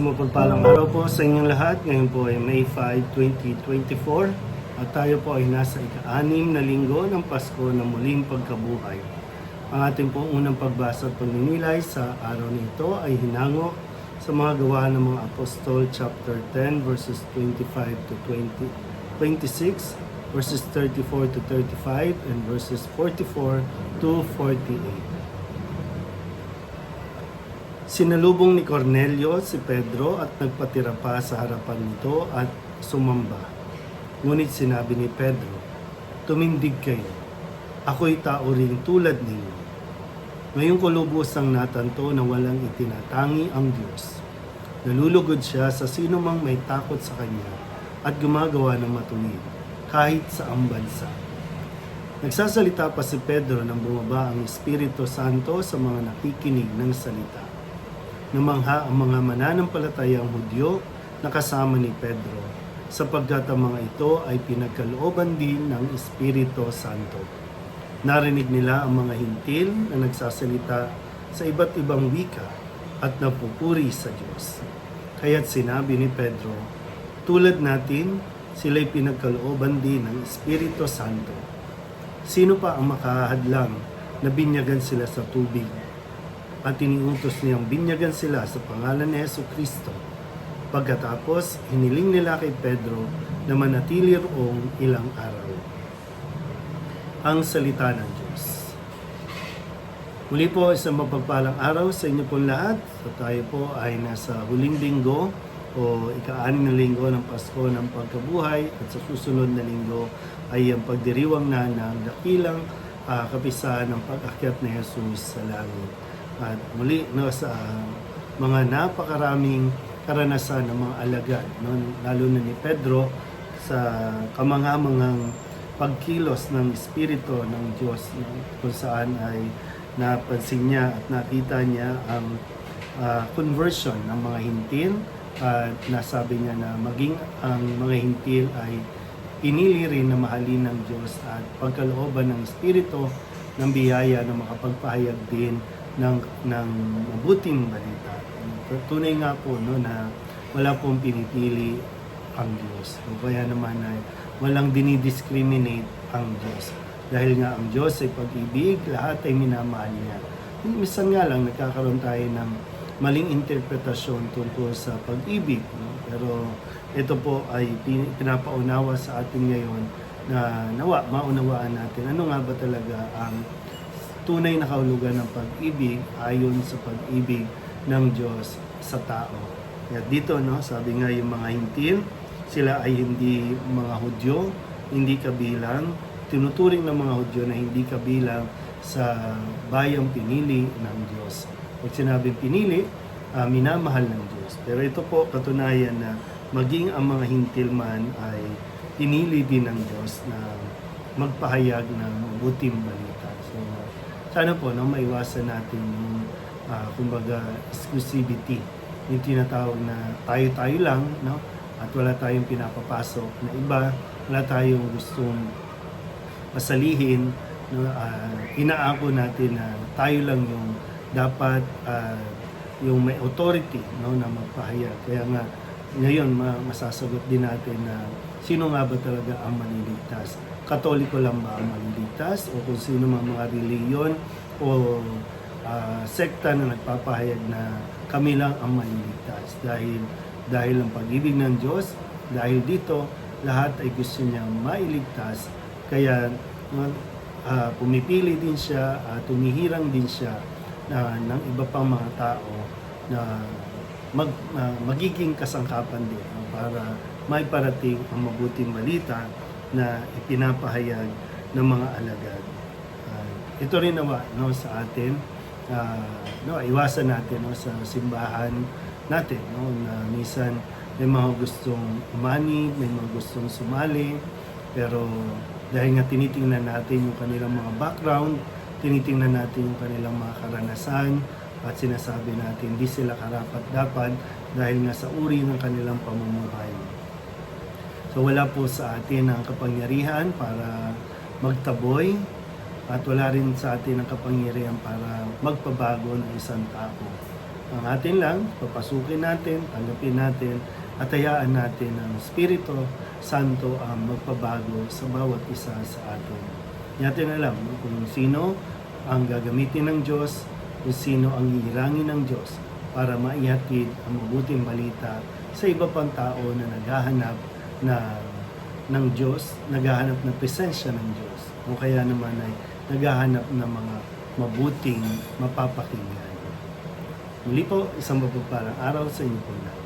Isang mapagpalang araw po sa inyong lahat. Ngayon po ay May 5, 2024 at tayo po ay nasa ika-anim na linggo ng Pasko na muling pagkabuhay. Ang ating pong unang pagbasa at pagninilay sa araw nito ay hinango sa mga gawa ng mga Apostol chapter 10 verses 25 to 20, 26 verses 34 to 35 and verses 44 to 48. Sinalubong ni Cornelio si Pedro at nagpatira pa sa harapan nito at sumamba. Ngunit sinabi ni Pedro, Tumindig kayo, ako'y tao rin tulad ninyo. Ngayong ko lubusang natanto na walang itinatangi ang Diyos. Nalulugod siya sa sino mang may takot sa Kanya at gumagawa ng matuwid, kahit sa ang bansa. Nagsasalita pa si Pedro nang bumaba ang Espiritu Santo sa mga nakikinig ng salita. Namangha ang mga mananampalatayang Hudyo na kasama ni Pedro, sapagkat ang mga ito ay pinagkalooban din ng Espiritu Santo. Narinig nila ang mga hintil na nagsasalita sa iba't ibang wika at napupuri sa Diyos. Kaya't sinabi ni Pedro, tulad natin, sila'y pinagkalooban din ng Espiritu Santo. Sino pa ang makahadlang na binyagan sila sa tubig at iniutos niyang binyagan sila sa pangalan ni Yesu Kristo. Pagkatapos, hiniling nila kay Pedro na manatili roong ilang araw. Ang Salita ng Diyos. Muli po isang mapagpalang araw sa inyo pong lahat. So tayo po ay nasa huling linggo o ika-anim na linggo ng Pasko ng Pagkabuhay at sa susunod na linggo ay ang pagdiriwang na ng dakilang uh, kapisahan ng pag-akyat ni Jesus sa langit. At muli no, sa mga napakaraming karanasan ng mga alagad, no, lalo na ni Pedro sa kamangamangang pagkilos ng Espiritu ng Diyos no, kung saan ay napansin niya at nakita niya ang uh, conversion ng mga hintil at nasabi niya na maging ang mga hintil ay pinili rin na mahalin ng Diyos at pagkalooban ng Espiritu ng biyaya na makapagpahayag din ng, ng mabuting balita. Tunay nga po no, na wala pong pinipili ang Diyos. O kaya naman ay walang dinidiscriminate ang Diyos. Dahil nga ang Diyos ay pag-ibig, lahat ay minamahal niya. Minsan nga lang nagkakaroon tayo ng maling interpretasyon tungkol sa pag-ibig. No? Pero ito po ay pinapaunawa sa atin ngayon na nawa, maunawaan natin ano nga ba talaga ang tunay na kahulugan ng pag-ibig ayon sa pag-ibig ng Diyos sa tao. Kaya dito, no, sabi nga yung mga hintil, sila ay hindi mga Hudyo, hindi kabilang, tinuturing ng mga Hudyo na hindi kabilang sa bayang pinili ng Diyos. Pag sinabing pinili, uh, minamahal ng Diyos. Pero ito po, katunayan na maging ang mga hintil man ay pinili din ng Diyos na magpahayag ng mabuting balita. Sana po no, maiwasan natin yung uh, kumbaga exclusivity. Yung tinatawag na tayo-tayo lang no at wala tayong pinapapasok na iba. Wala tayong gustong pasalihin no uh, inaako natin na tayo lang yung dapat uh, yung may authority no na magpahayag. Kaya nga ngayon masasagot din natin na sino nga ba talaga ang maliligtas? Katoliko lang ba ang maliligtas? O kung sino mga mga reliyon o uh, sekta na nagpapahayag na kami lang ang maliligtas? Dahil dahil ang pag-ibig ng Diyos dahil dito lahat ay gusto niya mailigtas. Kaya uh, pumipili din siya uh, tumihirang din siya na uh, ng iba pang mga tao na mag, uh, magiging kasangkapan din para may parating ang mabuting balita na ipinapahayag ng mga alagad. Uh, ito rin nawa no, sa atin, uh, no, iwasan natin no, sa simbahan natin no, na minsan may mga gustong umani, may mga gustong sumali, pero dahil nga tinitingnan natin yung kanilang mga background, tinitingnan natin yung kanilang mga karanasan, at sinasabi natin hindi sila karapat dapat dahil nga sa uri ng kanilang pamumuhay. So wala po sa atin ang kapangyarihan para magtaboy at wala rin sa atin ang kapangyarihan para magpabago ng isang tao. Ang atin lang, papasukin natin, tanggapin natin, at hayaan natin ang Espiritu Santo ang magpabago sa bawat isa sa atin. Natin alam kung sino ang gagamitin ng Diyos, kung sino ang hihirangin ng Diyos para maihatid ang mabuting balita sa iba pang tao na naghahanap na ng Diyos, naghahanap ng presensya ng Diyos, o kaya naman ay naghahanap ng mga mabuting mapapakinggan. Muli po, isang mapagpalang araw sa inyo po lahat.